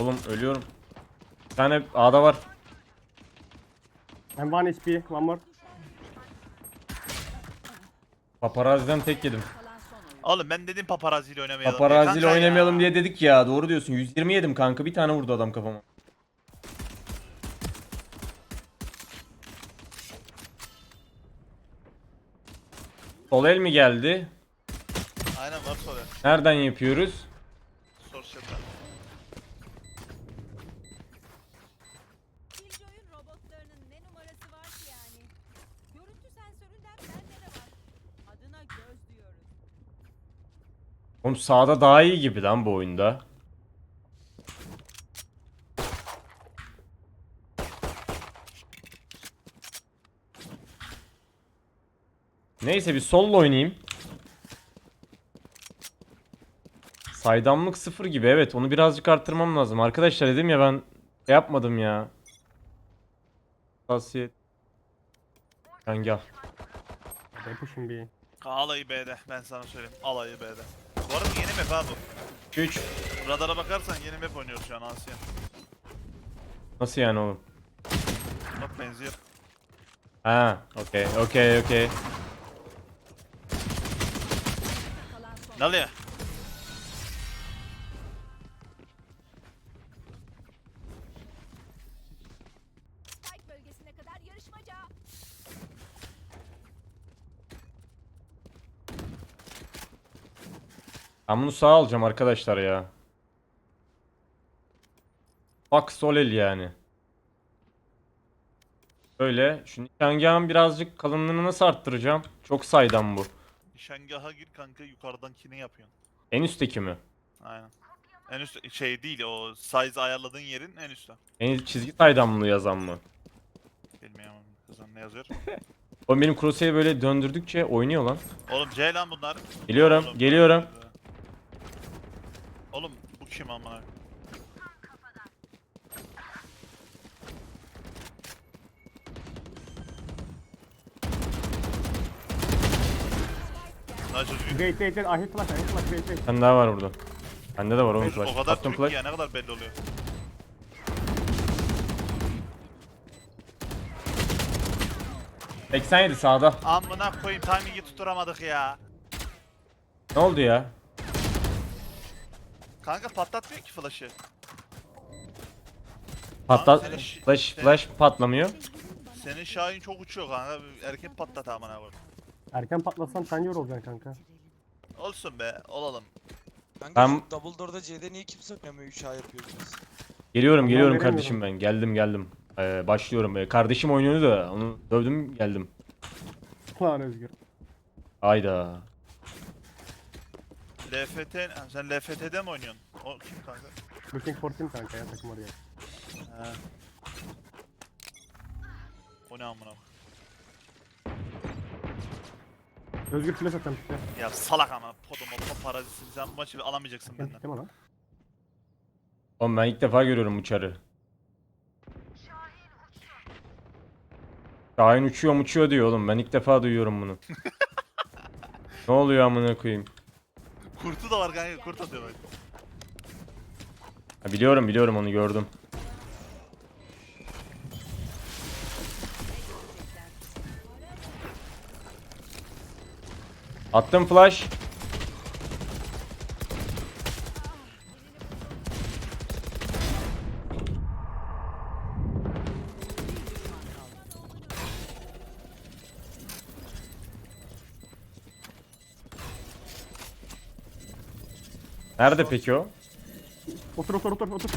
Oğlum ölüyorum. Bir tane A'da var. I'm one HP. One more. Paparazzi'den tek yedim. Oğlum ben dedim paparaziyle oynamayalım. Paparazzi'yle Kanka oynamayalım ya. diye dedik ya. Doğru diyorsun. 120 yedim kanka. Bir tane vurdu adam kafama. Sol el mi geldi? Aynen var sonra. Nereden yapıyoruz? Sor şaka. Killjoy'un robotlarının ne numarası var ki yani? Görüntü sensöründen bende de var. Adına göz diyoruz. Oğlum sağda daha iyi gibi lan bu oyunda. Neyse bir solla oynayayım. Saydamlık sıfır gibi evet onu birazcık arttırmam lazım. Arkadaşlar dedim ya ben yapmadım ya. Tavsiye. Ben gel. They're pushing B. Alayı B'de ben sana söyleyeyim. Alayı B'de. Bu arada yeni map ha bu. 3. Radara bakarsan yeni map oynuyoruz şu an Asya. Nasıl yani oğlum? Bak benziyor. Ha, okey, okey, okey. Ne oluyor? Ben bunu sağ alacağım arkadaşlar ya. Bak Solel yani. Böyle. Şu nişangahın birazcık kalınlığını nasıl arttıracağım? Çok saydam bu. Nişangaha gir kanka yukarıdankini yapıyorsun. En üstteki mi? Aynen. En üst şey değil o size ayarladığın yerin en üstte. En çizgi saydamlı yazan mı? Bilmiyorum kızım ne yazıyor. Oğlum benim Crosshair'ı böyle döndürdükçe oynuyor lan. Oğlum C lan bunlar. Geliyorum, Oğlum, geliyorum. Kim amına? Wait, wait, wait. I hit flash. I hit flash. Wait, wait. Tane daha var burada. Bende de var oğlum flash. o kadar Attım Türk flash. ya ne kadar belli oluyor. Hı. 87 sağda. Amına koyayım timing'i tutturamadık ya. Ne oldu ya? Kanka patlatmıyor ki flash'ı. Patlat. senin şi- Flash, senin- flash patlamıyor. Senin Şahin çok uçuyor kanka. bir Erken patlat amına koyayım. Erken patlasan sen yor olacaksın kanka. Olsun be olalım. Kanka Ben- Double Door'da C'de niye kimse oynamıyor 3A yapıyoruz biz. Geliyorum, Tamam, geliyorum veremiyorum. kardeşim ben. Geldim, geldim. Ee, başlıyorum. Ee, kardeşim oynuyordu da onu dövdüm, geldim. Lan Özgür. Ayda. LFT, Ha, sen LFT'de mi oynuyorsun? O kim kanka? Looking for team kanka ya takım oraya. He. O ne amına? Özgür flash atacağım işte. Ya salak ama podomo parazitsin sen bu maçı alamayacaksın Ben benden. tuttum ona. Oğlum ben ilk defa görüyorum uçarı. Şahin uçuyor uçuyor diyor oğlum. Ben ilk defa duyuyorum bunu. ne oluyor amına koyayım? Kurtu da var kanka kurt atıyor. Ha, biliyorum biliyorum onu gördüm. Attım flash. Nerede peki o? Otur otur otur otur.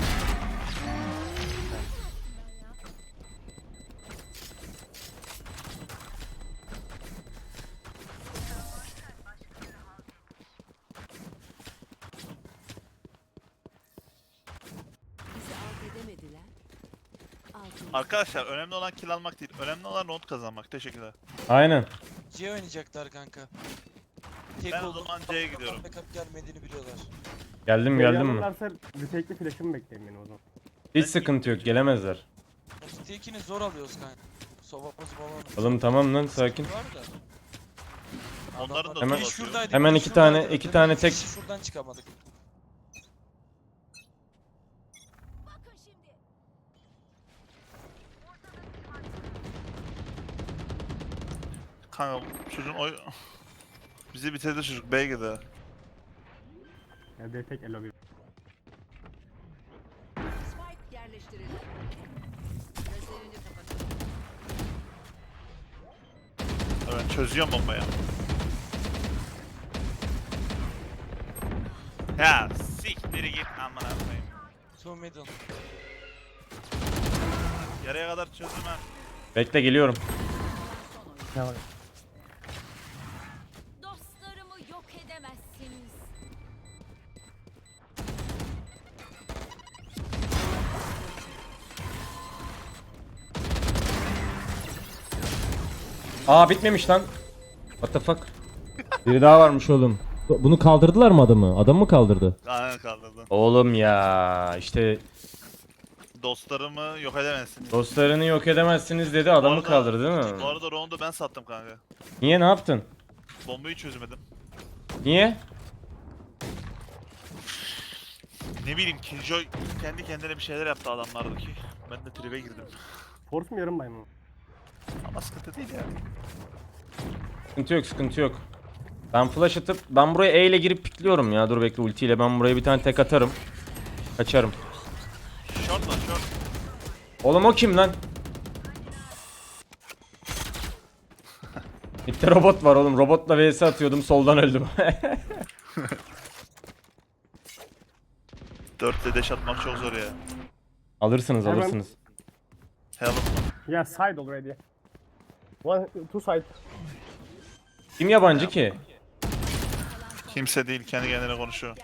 Arkadaşlar önemli olan kill almak değil. Önemli olan round kazanmak. Teşekkürler. Aynen. C oynayacaklar kanka. Tek Ben o olduğunu- zaman C'ye gidiyorum. Backup gelmediğini biliyorlar. Geldim geldim mi? Yanlarsa retake'li flash'ımı bekleyin beni o zaman. Hiç sıkıntı yok gelemezler. City zor alıyoruz kanka. Sovamız balonumuz. Oğlum tamam lan sakin. Var da. Onların da Hemen- Hemen iki tane- şuradaydı. iki tane tek- Hiç Şuradan çıkamadık. Bakın şimdi. Kanka çocuğun oy... Bizi bitirdi çocuk B'ye gidiyor. Ya D tek elo bir. Spike yerleştirildi. Gözlerini kapatın. Evet çözüyorum bombayı. Ya siktir git amına koyayım. Two middle. Yarıya kadar çözdüm ha. Bekle geliyorum. Ne var? Aa bitmemiş lan. What the fuck? Biri daha varmış oğlum. Bunu kaldırdılar mı adamı? Adam mı kaldırdı? Aynen kaldırdın. Oğlum ya işte Dostlarımı yok edemezsin. dostlarını yok edemezsiniz dedi adamı arada- kaldırdı değil mi? Bu arada round'u ben sattım kanka. Niye ne yaptın? Bombayı çözemedim. Niye? Ne bileyim Killjoy kendi kendine bir şeyler yaptı adamlardaki. Ben de tribe girdim. Force mu yarım bay mı? Ama sıkıntı değil yani. Sıkıntı yok sıkıntı yok. Ben flash atıp ben buraya E ile girip pikliyorum ya. Dur bekle ultiyle ben buraya bir tane tek atarım. Kaçarım. Short var short. Oğlum o kim lan? Bitti robot var oğlum. Robotla vs atıyordum soldan öldüm. 4'te dash atmak çok zor ya. alırsınız Hemen- alırsınız. Hell Yeah, side already. One, two side. Kim yabancı ki? Kimse değil kendi kendine konuşuyor.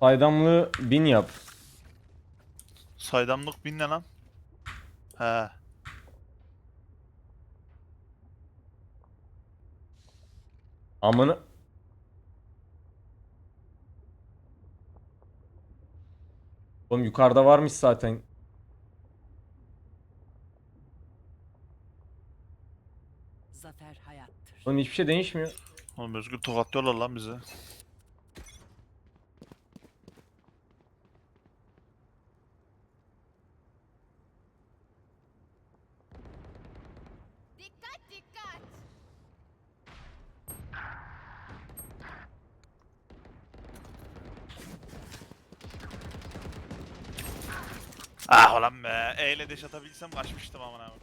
Saydamlı bin yap. Saydamlık bin ne lan? He. Amını... Oğlum yukarıda varmış zaten. Zafer hayattır. Oğlum hiçbir şey değişmiyor. Oğlum Özgür tokatlıyorlar lan bizi. Ah ulan be. E ile dash atabilsem kaçmıştım amına koyayım.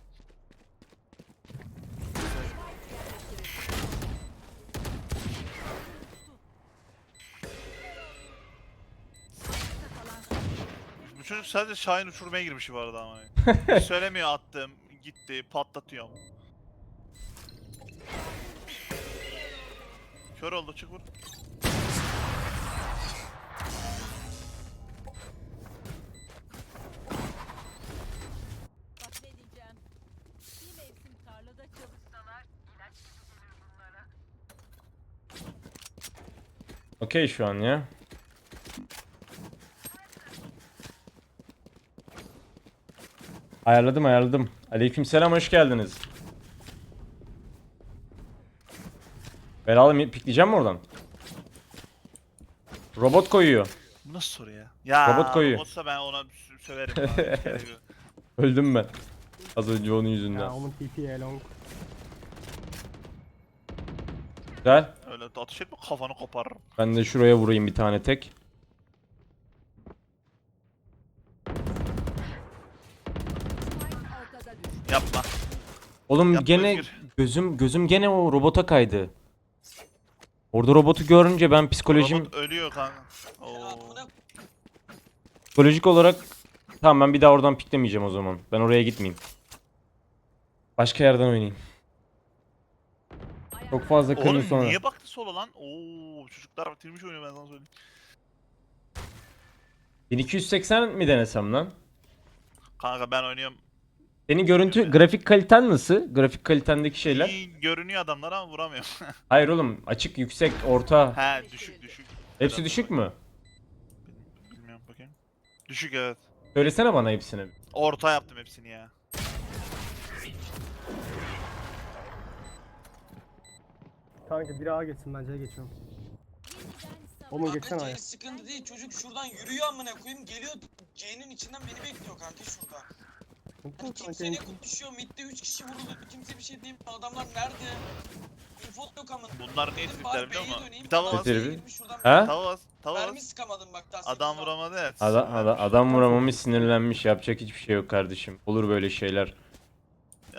Bu çocuk sadece Şahin uçurmaya girmiş bu arada ama. Hiç Söylemiyor attım, gitti, patlatıyorum. Kör oldu çık vur. Okey şu an ya. Ayarladım ayarladım. Aleykümselam hoş geldiniz. Belalı mı pikleyeceğim mi oradan? Robot koyuyor. Bu nasıl soru ya? Ya Robot koyuyor. robotsa ben ona sö- söverim. Öldüm ben. Az önce onun Ya yüzünden. onun TP long. Güzel. Öyle atış etme kafanı koparırım. Ben de şuraya vurayım bir tane tek. Yapma. Oğlum Yapma gene Özgür. gözüm gözüm gene o robota kaydı. Orada robotu görünce ben psikolojim Robot ölüyor kanka. Oo. Psikolojik olarak tamam ben bir daha oradan piklemeyeceğim o zaman. Ben oraya gitmeyeyim. Başka yerden oynayayım. Çok fazla kırın Oğlum sonra. niye baktı sola lan? Oo çocuklar bitirmiş oyunu ben sana söyleyeyim. 1280 mi denesem lan? Kanka ben oynuyorum. Senin görüntü grafik kaliten nasıl? Grafik kalitendeki şeyler? İyi görünüyor adamlar ama vuramıyorum. Hayır oğlum açık, yüksek, orta. He düşük düşük. Hepsi düşük mü? Bilmiyorum bakayım. Düşük evet. Söylesene bana hepsini. Orta yaptım hepsini ya. Kanka biri A geçsin ben C'ye geçiyorum. Oğlum Kanka geçsene C aya. sıkıntı değil. Çocuk şuradan yürüyor amına koyayım. Geliyor C'nin içinden beni bekliyor kanka şurada. Hani kimse ne konuşuyor? Mid'de 3 kişi vuruldu. Kimse bir şey demiyor. Adamlar nerede? Info yok amına. Bunlar ne Dedim, bari biliyor B'ye musun? döneyim. Bir tava bas. Girmiş şuradan Ha? Tava bas. Tava Mermi bas. sıkamadım bak daha. Adam sekiz vuramadı evet. Adam, adam, adam vuramamış sinirlenmiş. Yapacak hiçbir şey yok kardeşim. Olur böyle şeyler.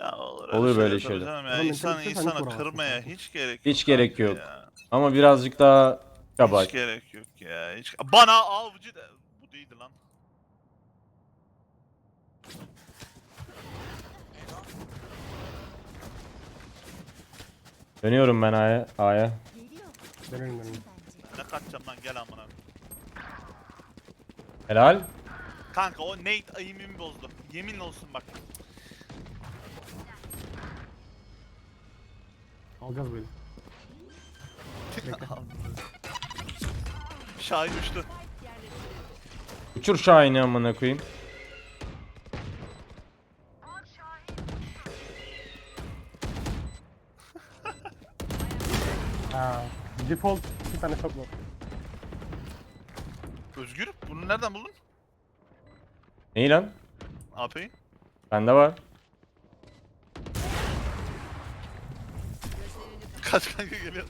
Ya olur, Olur böyle tabii şeyler. canım Ya. Oğlum, İnsan mentalitesi hani insana kırmaya hiç gerek yok. Hiç gerek yok. ya. Ama birazcık daha çaba. Hiç gerek yok ya. Hiç... Bana avcı da... Bu değildi lan. Dönüyorum ben A'ya. A'ya. Dönelim dönelim. Ne kaçacağım lan gel amına. Helal. Kanka o Nate ayımımı bozdu. Yemin olsun bak. Alacağız böyle. Şahin uçtu. Uçur Şahin'i amına koyayım. Ha. Default bir tane çok var. Özgür bunu nereden buldun? Neyi lan? AP'yi. Bende var. Kaç kanka geliyor.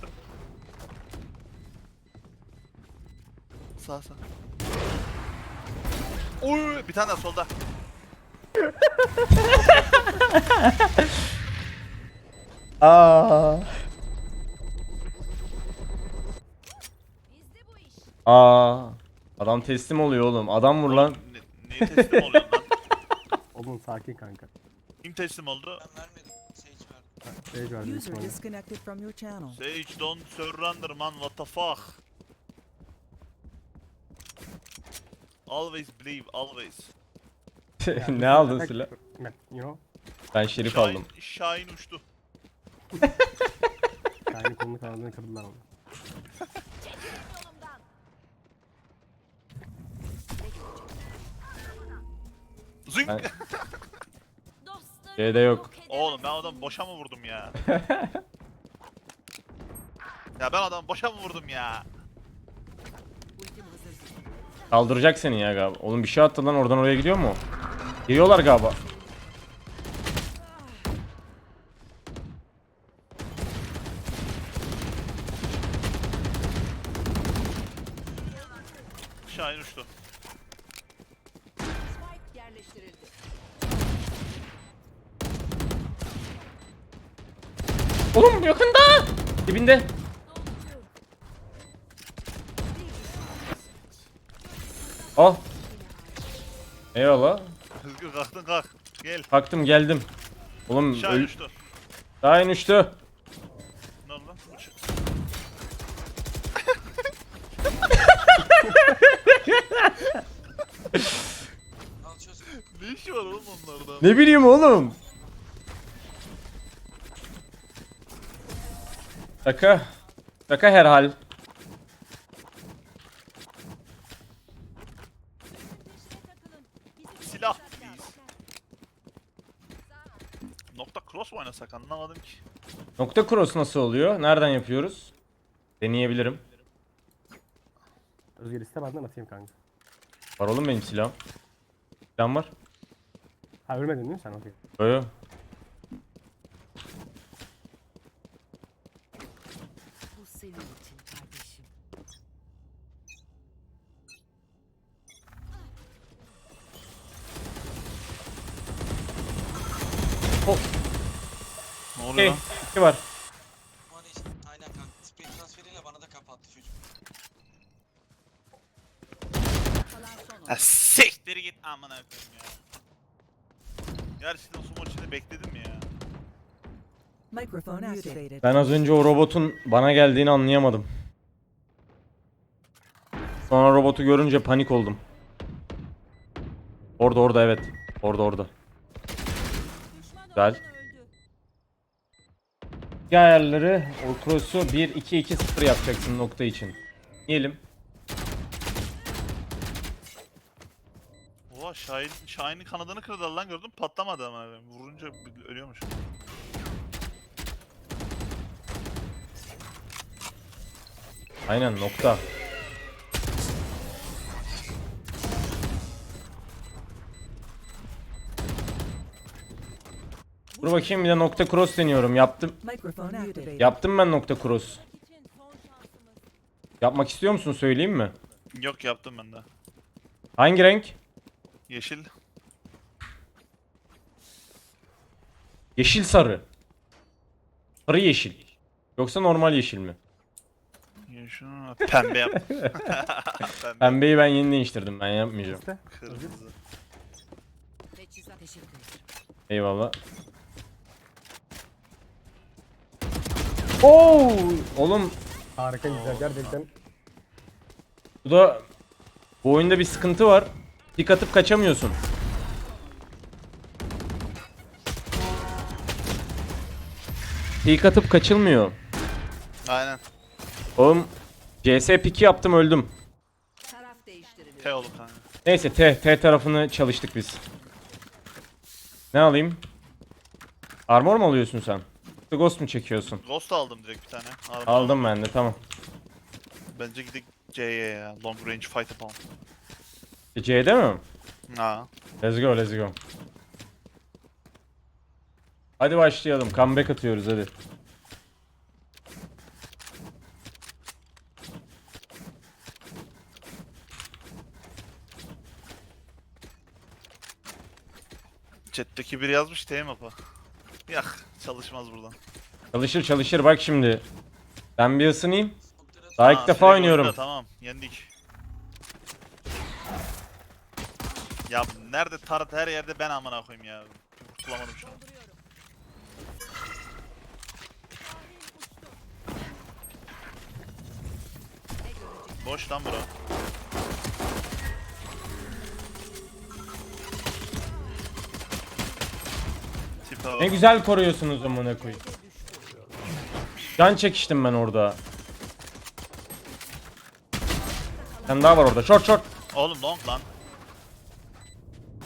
Sağ sağ. Oy bir tane daha solda. Aa. Bizde bu iş. Aa. Adam teslim oluyor oğlum. Adam vur lan. Ne, neye teslim oluyorsun lan? Oğlum sakin kanka. Kim teslim oldu? Ben vermedim. Sage verdim. User disconnected from your channel. Sage don't surrender man what the fuck. Always believe always. ne aldın silah? You know. Ben şerif Şahin, aldım. Şahin uçtu. Yani kolunu kırdılar onu. Yolumdan. Zing. Ben- C'de yok. Oğlum ben adamı boşa mı vurdum ya? ya ben adamı boşa mı vurdum ya? Kaldıracak seni ya galiba. Oğlum bir şey attı lan oradan oraya gidiyor mu? Geliyorlar galiba. Şahin uçtu. Spike yerleştirildi. Oğlum yakında. Dibinde. Al. Eyvallah. Özgür kalktın kalk. Gel. Kalktım geldim. Oğlum Şahin öl... uçtu. Şahin uçtu. Ne oldu lan? Uç. Ne işi var oğlum onlarda? Ne bileyim oğlum. Şaka. Şaka herhal. Silah please. Nokta cross mu oynasak anlamadım ki. Nokta cross nasıl oluyor? Nereden yapıyoruz? Deneyebilirim. Özgür iste benden atayım kanka. Var oğlum benim silahım. Silahım var. Ha ölmedin değil mi sen? Okey. Yo yo. Bu senin için kardeşim. Ne oluyor Okey. lan? Var. Aynen kanka. Transferiyle bana da kapattı çocuk. Ha siktir git amına koyayım ya. Gerçekten sumo içinde bekledim ya. Microphone activated. Ben az önce o robotun bana geldiğini anlayamadım. Sonra robotu görünce panik oldum. Orada orada evet. Orada orada. Güzel. İki ayarları o cross'u 1-2-2-0 yapacaksın nokta için. Yiyelim. Oha Şahin, Şahin'in kanadını kırdılar lan gördün mü? patlamadı ama vurunca bir- ölüyormuş. Aynen nokta. Dur bakayım bir de nokta cross deniyorum. Yaptım. Yaptım ben nokta cross. Yapmak istiyor musun söyleyeyim mi? Yok yaptım ben de. Hangi renk? Yeşil. Yeşil sarı. Sarı yeşil. Yoksa normal yeşil mi? Yeşil. Pembe yap. Pembe. Pembeyi ben yeni değiştirdim. Ben yapmayacağım. Kırmızı. Teçhizat teşekkür ederim. Eyvallah. Oo! Oğlum Harika güzel gerçekten. bu da bu oyunda bir sıkıntı var. Pik atıp kaçamıyorsun. Pik atıp kaçılmıyor. Aynen. Oğlum CS piki yaptım öldüm. Taraf. T olup kanka. Neyse T, T tarafını çalıştık biz. Ne alayım? Armor mu alıyorsun sen? The Ghost mu çekiyorsun? Ghost aldım direkt bir tane. Armor Aldım ben de tamam. Bence gidip C'ye ya. Long range fight yapalım. E, C'de mi? Ha. Let's go let's go. Hadi başlayalım. Comeback atıyoruz hadi. Chat'teki biri yazmış T map'a. Yak çalışmaz buradan. Çalışır çalışır bak şimdi. Ben bir ısınayım. Daha Ha, ilk defa oynuyorum. oyunda, Tamam yendik. Ya nerede tarat her yerde ben amına koyayım ya. Kurtulamadım şu an. Boş lan bura. Ne güzel koruyorsunuz amına koyayım. Can çekiştim ben orada. Sen daha var orada. Short short. Oğlum long lan.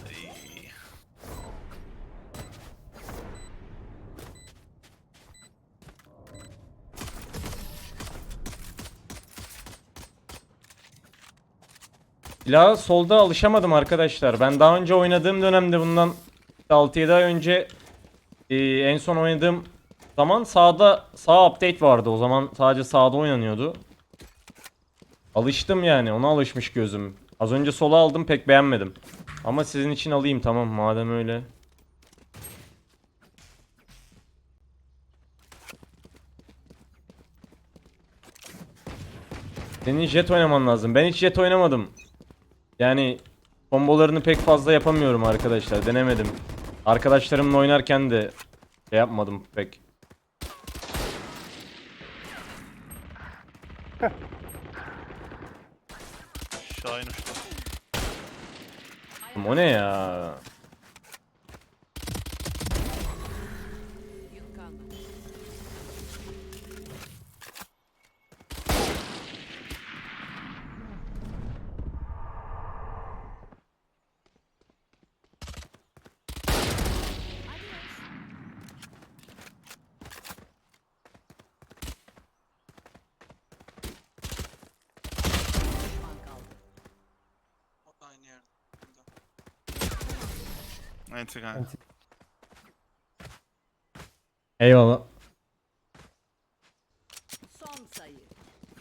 Ay. Silahı solda alışamadım arkadaşlar. Ben daha önce oynadığım dönemde bundan 6-7 ay önce e, en son oynadığım zaman sağda sağ update vardı. O zaman sadece sağda oynanıyordu. Alıştım yani. Ona alışmış gözüm. Az önce sola aldım pek beğenmedim. Ama sizin için alayım tamam madem öyle. Senin jet oynaman lazım. Ben hiç jet oynamadım. Yani kombolarını pek fazla yapamıyorum arkadaşlar. Denemedim. Arkadaşlarımla oynarken de şey yapmadım pek. Şahin uçtu. O ne ya? Enti kanka. Eyvallah. Son sayı.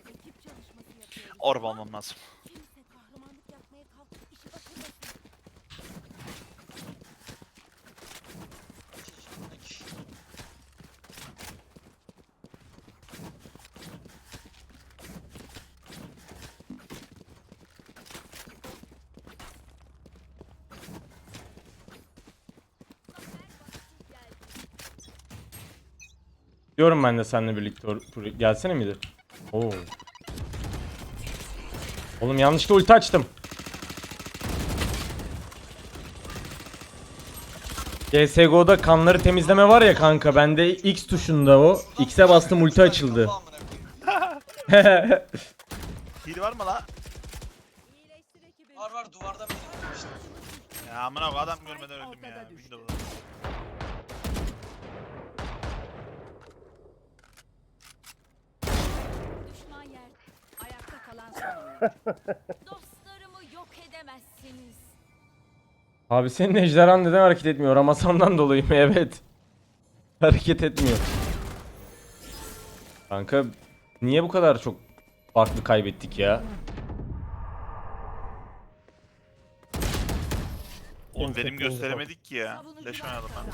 Ekip çalışması yapıyoruz. Orb almam lazım. Diyorum ben de seninle birlikte gelsene miydi? Oo. Oğlum yanlışlıkla ulti açtım. CSGO'da kanları temizleme var ya kanka bende X tuşunda o. X'e bastım ulti açıldı. Hil var mı la? Var var duvarda beni işte. Ya amına adam görmeden öldüm ya. Windows'da. Dostlarımı yok edemezsiniz. Abi senin ejderhan neden hareket etmiyor? Ramazan'dan dolayı mı? Evet. Hareket etmiyor. Kanka niye bu kadar çok farklı kaybettik ya? Oğlum kimse gösteremedik ki ya. Leş oynadım ben.